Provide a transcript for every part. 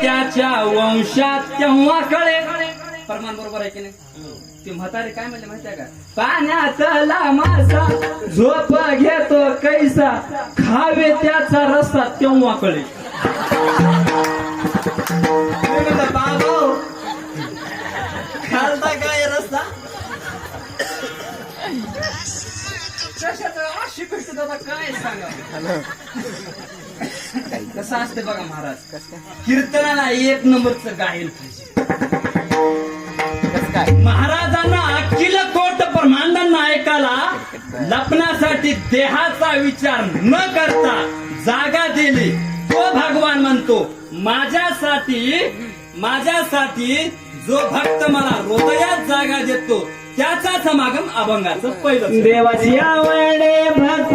त्याच्या वंशात तेव्हा कळे. प्रमाण बरोबर आहे की नाही? ते म्हातारे काय म्हणले माहिती आहे का? पाण्यातला मासा झोप घेतो कैसा खावे त्याचा रस्ता तेव्हा कळे. खालता काय रस्ता? कशाचं? दादा काय सांगा? कसं असते बघा महाराज. कीर्तनाला एक नंबरचं गायन पाहिजे. महाराजांना अखिल कोट ब्रह्मांडांना ऐकायला लपण्यासाठी देहाचा विचार न करता जागा दिली. तो भगवान म्हणतो माझ्यासाठी माझ्यासाठी जो भक्त मला हृदयात जागा देतो त्याचा समागम अभंगाचं पहिलं देवाची आवडे भक्त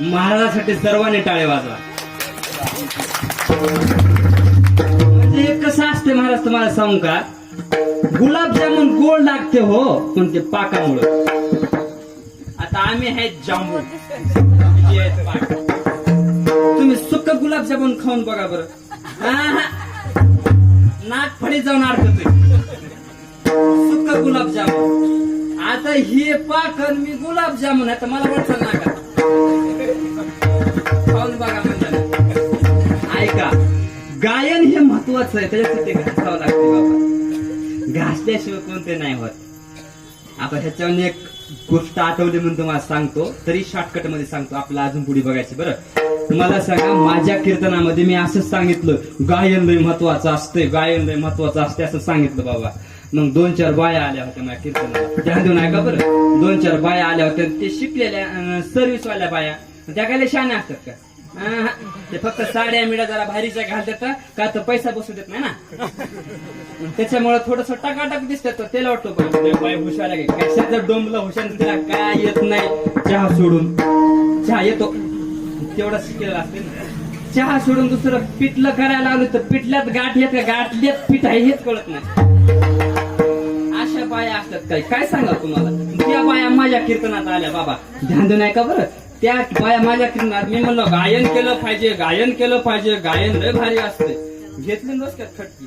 महाराजासाठी सर्वांनी टाळे वाजवा. म्हणजे हे कसं असते महाराज तुम्हाला सांगू का? गुलाबजामुन गोड लागते हो पण ते पाकामुळं. आता आम्ही आहेत जांभूळ. आहेत पाक. तुम्ही सुक्क गुलाबजामुन खाऊन बघा बरं. हा, हा. नाक फडी जाऊन अडकतोय सुक्क गुलाबजामुन. आता हे पाक आणि मी गुलाबजामुन आता मला वाटलं ना का बघा ऐका गायन हे महत्वाचं आहे त्याच्यासाठी घासावं लागते बाबा. घासल्याशिवाय कोणते नाही होत. आता ह्याच्यावर एक गोष्ट आठवली म्हणून तुम्हाला सांगतो तरी शॉर्टकटमध्ये सांगतो आपला अजून पुढे बघायचं बरं. मला सांगा माझ्या कीर्तनामध्ये मी असंच सांगितलं गायन लय महत्वाचं असतंय गायन लय महत्वाचं असते असं सांगितलं बाबा. मग दोन चार बाया आल्या होत्या माझ्या कीर्तनाला. त्या दोन ऐका बरं. दोन चार बाया आल्या होत्या ते शिकलेल्या सर्व्हिस वाल्या बाया. त्या काय लय असतात का? ते फक्त साड्या मिड्या जरा भारीच्या घालतात का? तर पैसा बसू देत नाही ना? त्याच्यामुळे थोडस टाकाटाक दिसतात तर त्याला वाटतो बाई, हुशाला बाई डोंबला डोंबलं हुशार तिला काय येत नाही? चहा सोडून. चहा येतो. तेवढा शिकेला असते चहा सोडून दुसरं पिठलं करायला लावलं तर पिठल्यात गाठ येत का? गाठल्यात पीठ आहे हेच कळत नाही. अशा बाया असतात काय काय सांगा तुम्हाला? त्या बाया माझ्या कीर्तनात आल्या बाबा. ध्यान नाही का बरं. त्या बाया माझ्या कीर्तनात मी म्हणलं गायन केलं पाहिजे गायन केलं पाहिजे. गायन लय भारी असते. घेतली नसत्यात खटकी.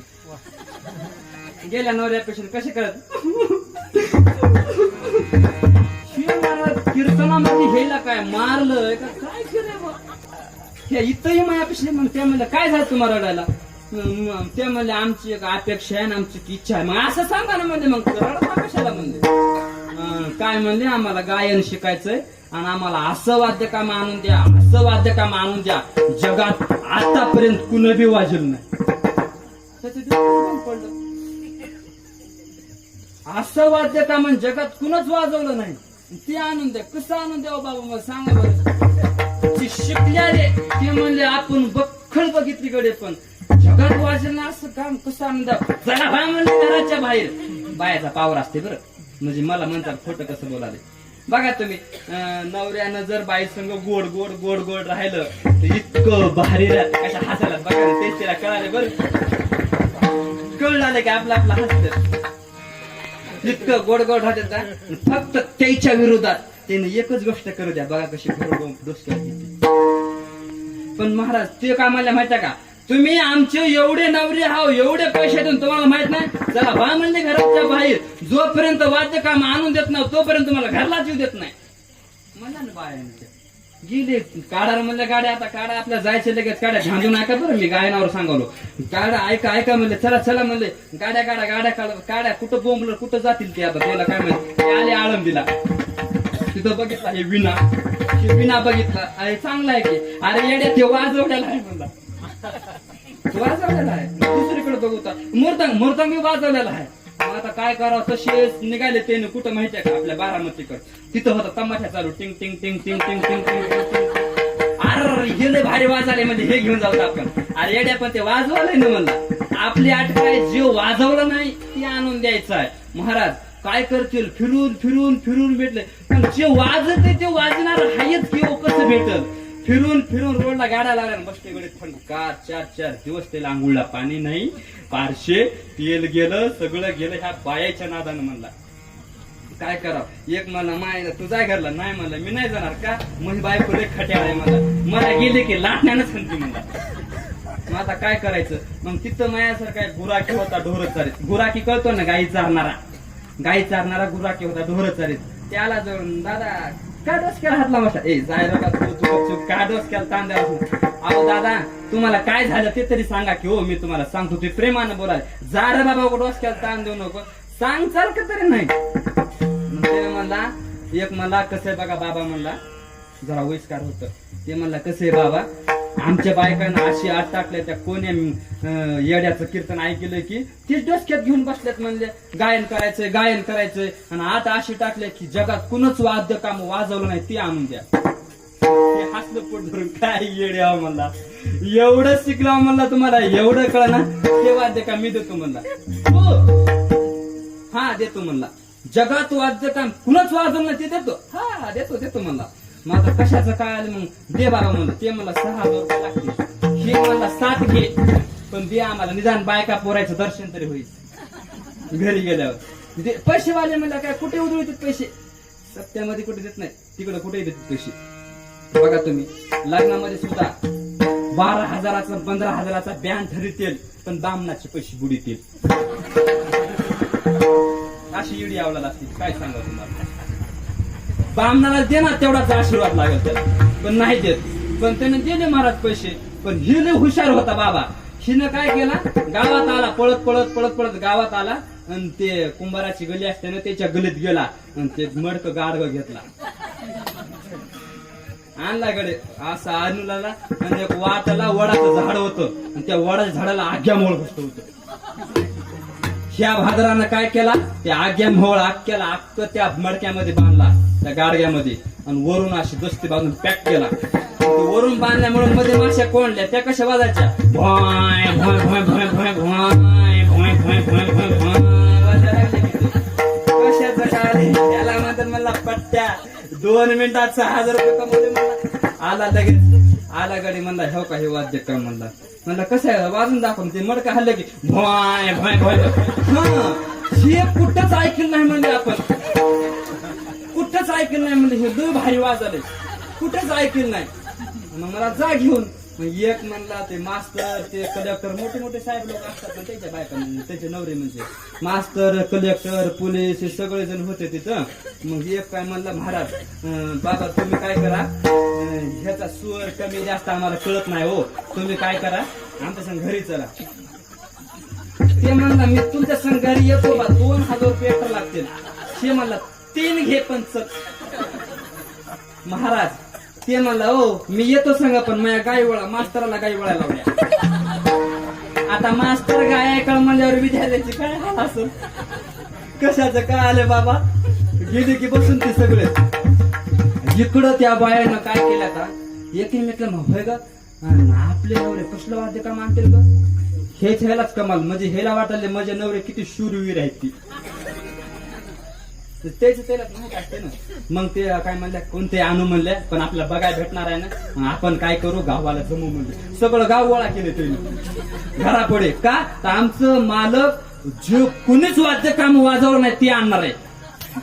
गेल्या नवऱ्यापेक्षा कसे करत? कीर्तनामध्ये घ्यायला काय? मारलं काय केलं इथंही मायापेक्षा मग ते म्हणलं काय झालं तुम्हाला रडायला? मग ते म्हणले आमची एक अपेक्षा आहे आणि आमची एक इच्छा आहे. मग असं सांगा ना म्हणजे मग रडता कशाला म्हणजे? अं, काय म्हणले आम्हाला गायन शिकायचंय आणि आम्हाला असं वाद्य काम आणून द्या असं वाद्य काम आणून द्या. जगात आतापर्यंत कुणबी वाजलं नाही. त्याचं पडलं. असं वाद्य काम जगात कुणच वाजवलं नाही. ते आणून द्या. कसं आणून द्यावं बाबा मला सांगा बरं. ते शिकल्याले ते म्हणले आपण बख्खळ बघितली कडे पण. जगात वाजलं असं काम कसं आमदार चला बा घराच्या बाहेर. बायाचा पावर असते बरं. म्हणजे मला म्हणतात खोटं कसं बोलाले बघा तुम्ही नवऱ्यानं जर बाई संग गोड गोड गोड गोड राहिलं तर इतकं भारी कशा हसायला बघा तेच तिला कळाले बरं. कळलं की आपलं आपलं हसत. इतकं गोड गोड राहतात का? फक्त त्याच्या विरोधात. त्याने एकच गोष्ट करू द्या. बघा कशी डोसक्यात पण महाराज ते कामाला माहिती का? तुम्ही आमचे एवढे नवरे हाव एवढे पैसे देऊन तुम्हाला माहीत नाही? चला बा म्हणले घराच्या बाहेर. जोपर्यंत वाद्य काम आणून देत नाही तोपर्यंत तुम्हाला घरला जीव देत नाही. म्हणा ना बाय गेले काढा म्हणलं गाड्या आता काढा आपल्या जायचे लगेच. गाड्या झांजून ऐका बरं. मी गायनावर सांगवलो. काढा ऐका ऐका म्हणले चला चला म्हणले. गाड्या काढा गाड्या काढा काड्या कुठं बोंबलं कुठं जातील ते आता? त्याला काय म्हणते आले आळंदीला. तिथं बघितला हे विना हे विना बघितला. अरे चांगला आहे की. अरे येड्या ते वाजवड्याला आहे म्हणला. वाजवलेला आहे. दुसरीकडे बघूता मुर्तांग मुर्तांग मी वाजवलेला आहे. आता काय करावं? तसेच निघाले ते कुठं माहितीये का आपल्या बारामतीकडे? तिथं होता तमाशा चालू. टिंग टिंग टिंग टिंग टिंग टिंग टिंग अरे हे भारी वाजाले म्हणजे हे घेऊन जाऊ आपण. अरे येड्या पण ते वाजवलंय ना म्हणलं. आपली आटकाय जीव वाजवला नाही ते आणून द्यायचं आहे. महाराज काय करतील? फिरून फिरून फिरून भेटले. पण जे वाजते ते वाजणार हायच किंवा हो कसं भेटल? फिरून फिरून रोडला गाड्या लागल्या. बसते गडे का चार चार दिवस त्याला आंघोळला पाणी नाही. पारशे तेल गेलं सगळं गेलं ह्या बायाच्या नादानं म्हणला. काय करावं? एक मला माय तुझा घरला. नाही म्हणलं मी नाही जाणार का? मग बाय पुढे खट्याळ आहे मला मला गेले की लाटण्यानच म्हणते म्हणला. मग आता काय करायचं? मग तिथं मायासारखा गुराकी होता ढोर चारीत गुराखी कळतो ना गाई चारणारा. गाई चारणारा गुराकी होता ढोर चारीत त्याला जाऊन दादा काय केला हात लावला ए जाय बघा तू तू गपचूप काय अहो दादा तुम्हाला काय झालं ते तरी सांगा की हो मी तुम्हाला सांगतो ते प्रेमानं बोलाय जा रे बाबा डोस केला ताण देऊ नको. सांग चाल का तरी नाही? मग म्हणला एक मला कसं बघा बाबा म्हणला जरा वयस्कार होत. ते म्हणला कसं आहे बाबा? आमच्या बायकांना अशी आत टाकल्या त्या कोण्या येड्याचं कीर्तन ऐकलं की तीच डोसक्यात घेऊन बसल्यात म्हणले गायन करायचंय गायन करायचंय. आणि आता अशी टाकले की जगात कुणच वाद्य काम वाजवलं नाही ते आणून द्या. हसलं पोट धरून काय येडे हो म्हणला. एवढं शिकलं म्हणला तुम्हाला एवढं कळ ना? ते वाद्य काम मी देतो म्हणला. हो. हा देतो म्हणला. जगात वाद्य काम कुणच वाजवलं नाही ते देतो. हा देतो देतो म्हणला. मग आता कशाचं काय आलं मग? दे बाबा म्हणलं. ते मला सहा हजार रुपये लागतील. हे मला सात घे. पण दे आम्हाला. निदान बायका पोरायचं दर्शन तरी होईल. घरी गेल्यावर. दे. पैसेवाले म्हणलं काय कुठे उधळतात पैसे? सत्यामध्ये कुठे देत नाही. तिकडे कुठे देत पैसे. बघा तुम्ही. लग्नामध्ये सुद्धा बारा हजाराचा पंधरा हजाराचा बॅन ठरतील पण दामनाचे पैसे बुडीतील. अशी इडी आवडायला लागते. काय सांगा तुम्हाला? बामणाला दे ना तेवढाच आशीर्वाद लागेल त्याला. पण नाही देत. पण त्याने दिले महाराज पैसे. पण हि लय हुशार होता बाबा. हिनं काय केला? गावात आला पळत पळत पळत पळत गावात आला आणि ते कुंभाराची गली असते ना त्याच्या गलीत गेला आणि ते मडक गाडग घेतला. आणला गडे. असा आणून आला आणि एक वाटाला वडाचं झाड होतं. आणि त्या वडाच्या झाडाला आग्या मोळ बसत होतं. ह्या भादरानं काय केला? त्या आग्या मोळ आक्याला अख्ख त्या मडक्यामध्ये बांधला. त्या गाडग्यामध्ये आणि वरून अशी दस्ती बांधून पॅक केला वरून बांधल्यामुळे मध्ये माश्या कोंडल्या त्या कशा वाजायच्या त्याला म्हणतात मला पट्ट्या दोन मिनिटात सहा हजार रुपये कमवले मला आला लगेच आला गाडी म्हणला हो का हे वाद्य का म्हणला म्हणला कसं आहे वाजून दाखवून ते मडका हल्लं की भय भय भय हे कुठंच ऐकलं नाही म्हणले आपण कुठंच ऐकलं नाही म्हणजे हे दोन भारी वाजले कुठंच ऐकलं नाही. मग मला जा घेऊन. मग एक म्हणला ते मास्तर ते कलेक्टर मोठे मोठे साहेब लोक असतात ना त्याच्या बायका म्हणजे त्याचे नवरे म्हणजे. मास्तर कलेक्टर पोलीस हे सगळे जण होते तिथं. मग एक काय म्हणला महाराज अं, बाबा तुम्ही काय करा? ह्याचा स्वर कमी जास्त आम्हाला कळत नाही हो. तुम्ही काय करा? आमच्या संग घरी चला. ते म्हणला मी तुमच्या संग घरी येतो बा. दोन हजार रुपये लागतील. ते म्हणला तीन घे पण चल महाराज ते म्हणला हो मी येतो सांगा पण माझ्या गाई वळा मास्तराला गाई वळायला लावल्या आता मास्तर गाय कळ म्हणल्यावर विद्यालयाची काय हाल असं कशाचं काय आलं बाबा? गेले की बसून ते सगळे. इकडं त्या बायानं काय केलं का एकमेकला होय ग? आपले नवरे कसलं वाद्य का मानतील ग? हेच ह्यालाच कमाल. म्हणजे ह्याला वाटले माझे नवरे किती शूरवीर आहेत ती. तर तेच त्याला माहीत ना. मग ते काय म्हणल्या कोणते आणू म्हणले पण आपल्याला बघायला भेटणार आहे ना. मग आपण काय करू? गावाला जमू म्हणले. सगळं गाव गोळा केले त्यांनी. घरापुढे. का? तर आमचं मालक जे कुणीच वाद्य काम वाजवलं नाही ते आणणार आहे.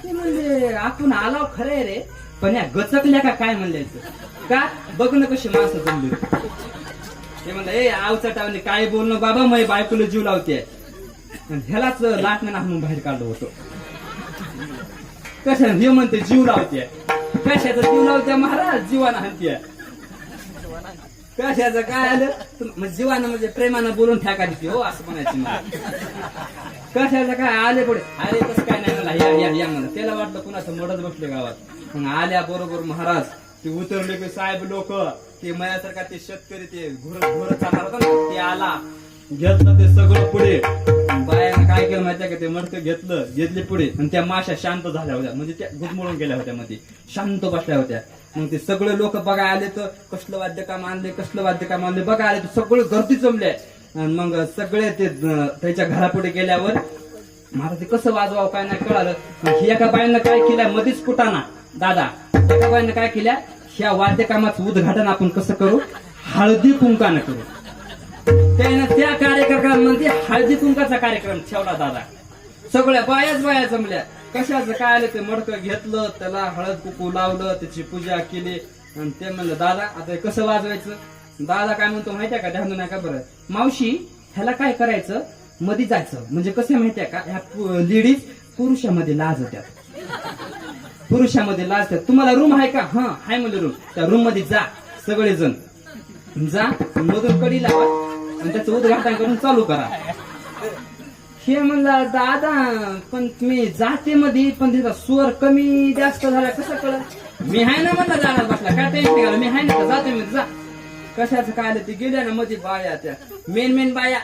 ते म्हणले आपण आलाव खरे रे. पण या गचकल्या का काय म्हणले का? बघ ना कशी माणसं जमली. ते म्हणलं ए आवचटावने काय बोलणं? बाबा मग बायकोला जीव लावते ह्यालाच ह्यालाच नाही हाणून बाहेर काढलो होतो. कशाने हे म्हणते जीव लावते. कशाचा जीव लावते महाराज? जीवाना हाणते. कशाचं? काय आलं? तुम- म्हणजे जीवानं म्हणजे प्रेमानं बोलून ठेका देते हो असं म्हणायचं मला. कशाचं? काय आले पुढे? अरे तसं काय नाही मला या या या म्हणलं. त्याला वाटलं कुणाचं मडत बसले गावात. मग आल्या बरोबर महाराज. ते उतरले की साहेब लोक. ते मयासारखा ते शेतकरी ते घोर घोर चालणार होता ना ते आला. घेतलं ते सगळं पुढे. बायानं काय केलं माहितीये का? ते मडकं घेतलं घेतले पुढे. आणि त्या माशा शांत झाल्या होत्या. म्हणजे त्या घुटमळून गेल्या होत्या मध्ये. शांत बसल्या होत्या. मग ते सगळे लोक बघा आले तर कसलं वाद्य काम आणले कसलं वाद्य काम आणले बघा आले तर सगळं गर्दी जमले आणि मग सगळे ते त्याच्या घरापुढे गेल्यावर मला ते कसं वाजवावं काय नाही कळालं. एका बाईनं काय केलं? मध्येच कुटाना दादा एका बाईनं काय केल्या ह्या वाद्यकामाचं उद्घाटन आपण कसं करू? हळदी कुंकानं करू. त्यानं त्या कार्यक्रमामध्ये हळदी कुंकाचा कार्यक्रम ठेवला दादा. सगळ्या बायाच बाया जमल्या. कशाचं काय आलं ते मडकं घेतलं त्याला हळद कुकू लावलं त्याची पूजा केली. आणि ते म्हणलं दादा आता कसं वाजवायचं? दादा काय म्हणतो माहितीये का? ध्यान नाही का बरं. मावशी ह्याला काय करायचं? मध्ये जायचं. म्हणजे कसं माहितीये का? ह्या लेडीज पुरुषामध्ये लाज होत्या. पुरुषामध्ये लाजतात तुम्हाला रूम आहे का? हा आहे म्हणजे रूम त्या रूममध्ये जा सगळेजण. जा मधून कडी लावा. आणि त्याचं उद्घाटन करून चालू करा. हे म्हणला दादा पण तुम्ही जाते मध्ये पण त्याचा स्वर कमी जास्त झाला कसं कळत मी आहे ना म्हणला जाणार बसला. काय टेन्शन घाला मी आहे ना जाते मी जा. कशाचं काय आलं ते गेल्या ना मध्ये बाया त्या. मेन मेन बाया.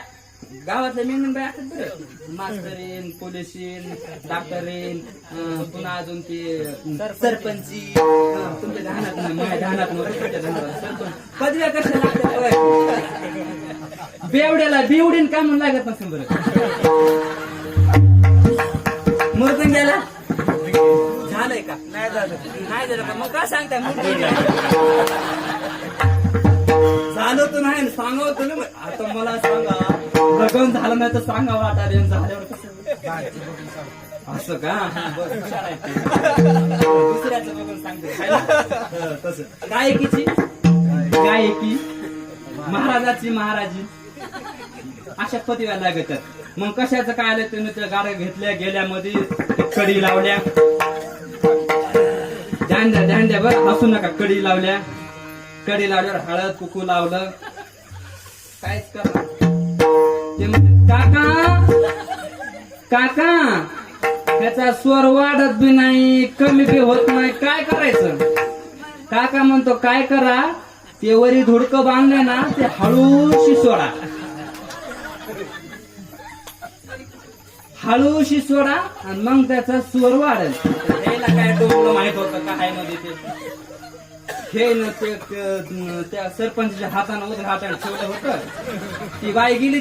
गावातल्या मेन मेन बाया असतात बरं. मास्तरीन पोलिसीन डॉक्टरीन अं, पुन्हा अजून ते सरपंची तुमच्या ध्यानात नाही, माझ्या. सरपंच. पदव्या कशा लागतात. बेवड्याला बेवडीन काय म्हणून लागत नसेल बरं. मुरतून गेला? झालंय का? नाही झालं. नाही झालं का? मग काय सांगताय. झालं? तर नाही सांगावं होतं ना मग. आता मला सांगा. लग्न झालं नाही तर सांगा वाटार झाल्यावर कसं असं का. दुसऱ्याचं बघून सांगते? हं, गायकीची? गायकी. महाराजाची महाराजी. अशा पतीव्या लागतात मग कशाचं काय आलं? तुम्ही त्या गाड्या घेतल्या गेल्यामध्ये कडी लावल्या. ध्यान द्या ध्यान द्या बरं हसू नका. कडी लावल्या. कडी लावल्यावर हळद कुकू लावलं. काहीच करणार ते काका काका त्याचा स्वर वाढत बी नाही कमी बी होत नाही काय करायचं? काका म्हणतो काय करा? ते वरी धुडकं बांधले ना ते हळूशी सोडा. हळूशी सोडा आणि मग त्याचा स्वर वाढेल. याला काय डोकं माहीत होतं का हायमध्ये ते? हे न ते ते- त्या सरपंचच्या हातानं उद्घाटन ठेवलं होतं. ती बाई गेली.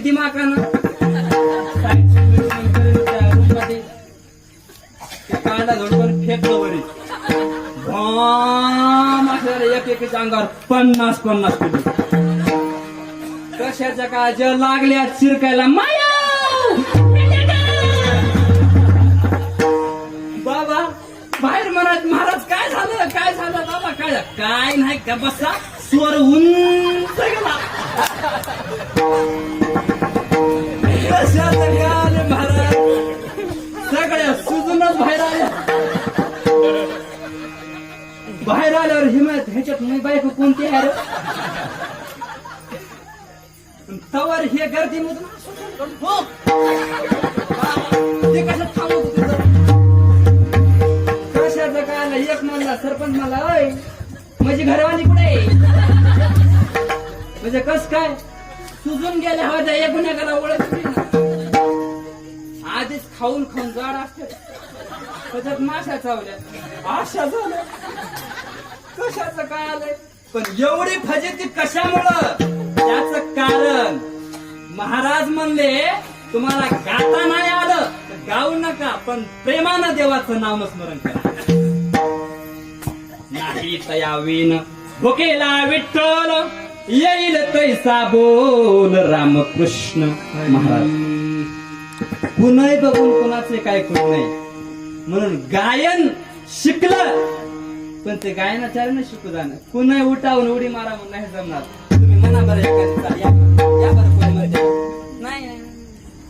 ते कांदा धोडकन फेकलं वरी. भॉम एक एक अंगावर पन्नास पन्नास किलो कशाच्या काय ज्या लागल्या चिरकायला? माया! बाबा बाहेर म्हणत महाराज काय झालं? काय झालं बाबा? काय झालं? काय नाही का बसा स्वर उंच गेला. कशाचं महाराज? सगळ्या सुजूनच बाहेर आल्या. बाहेर आल्यावर हिमायत ह्याच्यात मी बायको कोणती आहे रे? तवर हे गर्दी मधून हो. ते कसं थांबत होते कशाचं काय आलं? एक म्हणला सरपंच मला अय माझी घरवाली कुठे म्हणजे कस काय? सुजून गेल्या होत्या एक गुन्हेगारा ओळख आधीच खाऊन खाऊन जाड असते. त्याच्यात माशा चावल्या? आशा झाल्या. कशाचं काय आलंय? पण एवढी फजिती कशामुळं? त्याच कारण. महाराज म्हणले तुम्हाला गाता नाही आलं तर गाऊ नका पण प्रेमानं देवाचं नामस्मरण करा. नाही तयावीन भुकेला विठ्ठल येईल तैसा बोल रामकृष्ण. महाराज पुन्हा बघून कुणाचे काय करू नाही. म्हणून गायन शिकलं पण ते गायनाचार्य शिकू जाणं. पुन्हा उठावून उडी मारा म्हणून नाही जमणार. बरं एखादी चाल, या या बरं कोणी म्हणते नाही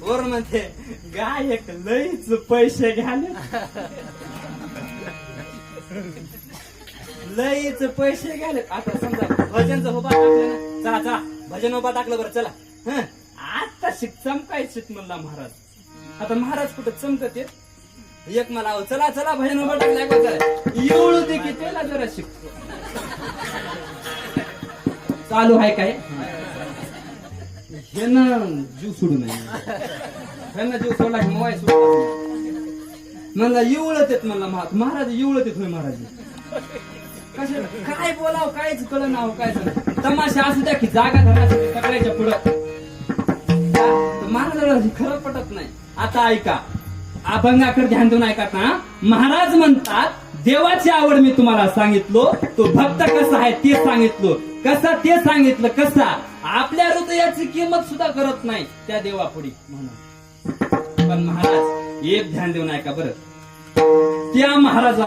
वर म्हणते गायक लईच पैसे घाले लईच पैसे घाले आता समजा भजनचं उभा टाकलं ना चला चला. भजन उभा टाकलं बरं चला. हं. आता शिक चमकायचित म्हणला महाराज. आता महाराज कुठं चमकत एक मला अहो, चला चला भजन उभा टाकलं ऐका चला एवढं ते की त्याला जरा शिकतो. चालू आहे काय? हे ना जीव सोडू नये. ह्यांना जीव सोडला की मोबाईल सोडला म्हणला एवढत येत म्हणला महा- महाराज एवढत येत होय महाराज. कशाला? काय बोलाव कायच कळ नाव हो, काय तमाशा असू द्या की जागा धरण्यासाठी सगळ्याच्या पुढं. महाराजाला हे खरं पटत नाही. आता ऐका. अभंगाकडे ध्यान देऊन ऐका ना महाराज म्हणतात देवाची आवड मी तुम्हाला सांगितलो. तो भक्त कसा आहे ते सांगितलो. कसा ते सांगितलं कसा? आपल्या हृदयाची किंमत सुद्धा करत नाही त्या देवापुढी म्हणून. पण महाराज एक ध्यान देऊन ऐका बरं. त्या महाराजा